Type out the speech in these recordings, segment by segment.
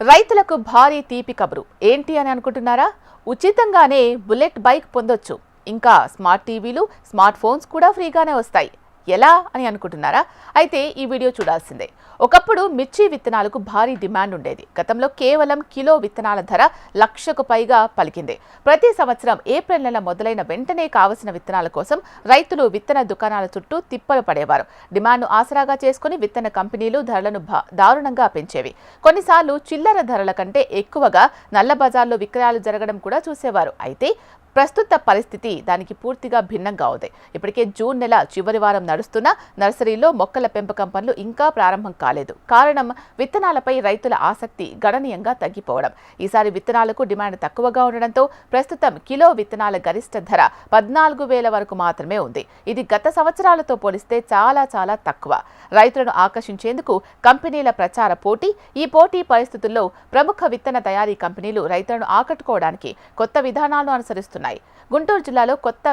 రైతులకు భారీ తీపి కబురు. ఏంటి అని అనుకుంటున్నారా? ఉచితంగానే బుల్లెట్ బైక్ పొందొచ్చు. ఇంకా స్మార్ట్ టీవీలు స్మార్ట్ ఫోన్స్ కూడా ఫ్రీగానే వస్తాయి. ఎలా అని అనుకుంటున్నారా? అయితే ఈ వీడియో చూడాల్సిందే. ఒకప్పుడు మిర్చి విత్తనాలకు భారీ డిమాండ్ ఉండేది. గతంలో కేవలం కిలో విత్తనాల ధర లక్షకు పైగా పలికింది. ప్రతి సంవత్సరం ఏప్రిల్ నెల మొదలైన వెంటనే కావలసిన విత్తనాల కోసం రైతులు విత్తన దుకాణాల చుట్టూ తిప్పలు పడేవారు. డిమాండ్ను ఆసరాగా చేసుకుని విత్తన కంపెనీలు ధరలను భా- దారుణంగా పెంచేవి. కొన్నిసార్లు చిల్లర ధరల కంటే ఎక్కువగా నల్ల బజార్లో విక్రయాలు జరగడం కూడా చూసేవారు. అయితే ప్రస్తుత పరిస్థితి దానికి పూర్తిగా భిన్నంగా ఉంది. ఇప్పటికే జూన్ నెల చివరి వారం నడుస్తున్న నర్సరీలో మొక్కల పెంపకం పనులు ఇంకా ప్రారంభం కాలేదు. కారణం విత్తనాలపై రైతుల ఆసక్తి గణనీయంగా తగ్గిపోవడం. ఈసారి విత్తనాలకు డిమాండ్ తక్కువగా ఉండడంతో ప్రస్తుతం కిలో విత్తనాల గరిష్ట ధర పద్నాలుగు వేల వరకు మాత్రమే ఉంది. ఇది గత సంవత్సరాలతో పోలిస్తే చాలా చాలా తక్కువ. రైతులను ఆకర్షించేందుకు కంపెనీల ప్రచార పోటీ ఈ పోటీ పరిస్థితుల్లో ప్రముఖ విత్తన తయారీ కంపెనీలు రైతులను ఆకట్టుకోవడానికి కొత్త విధానాలను అనుసరిస్తున్నాయి. గుంటూరు జిల్లాలో కొత్త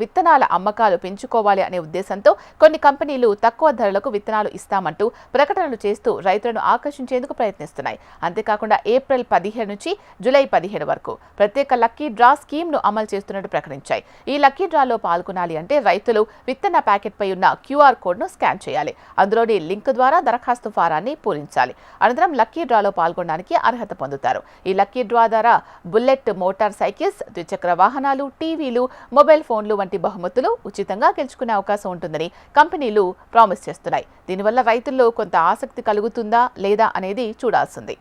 విత్తనాల అమ్మకాలు పెంచుకోవాలి అనే ఉద్దేశంతో కొన్ని కంపెనీలు తక్కువ ధరలకు విత్తనాలు ఇస్తామంటూ ప్రకటనలు చేస్తూ రైతులను ఆకర్షించేందుకు ప్రయత్నిస్తున్నాయి. అంతేకాకుండా ఏప్రిల్ పదిహేను నుంచి జూలై పదిహేడు వరకు ప్రత్యేక లక్కీ డ్రా స్కీమ్ను అమలు చేస్తున్నట్టు ప్రకటించాయి. ఈ లక్కీ డ్రాలో పాల్గొనాలి అంటే రైతులు విత్తన ప్యాకెట్పై ఉన్న క్యూఆర్ కోడ్ను స్కాన్ చేయాలి. అందులోని లింక్ ద్వారా దరఖాస్తు ఫారాన్ని పూరించాలి. అనంతరం లక్కీ డ్రాలో పాల్గొనడానికి అర్హత పొందుతారు. ఈ లక్కీ డ్రా ద్వారా బుల్లెట్ మోటార్ సైకిల్స్ ద్విచక్ర వాహనాలు టీవీలు మొబైల్ ఫోన్ ఫోన్లు వంటి బహుమతులు ఉచితంగా గెలుచుకునే అవకాశం ఉంటుందని కంపెనీలు ప్రామిస్ చేస్తున్నాయి. దీనివల్ల రైతుల్లో కొంత ఆసక్తి కలుగుతుందా లేదా అనేది చూడాల్సింది.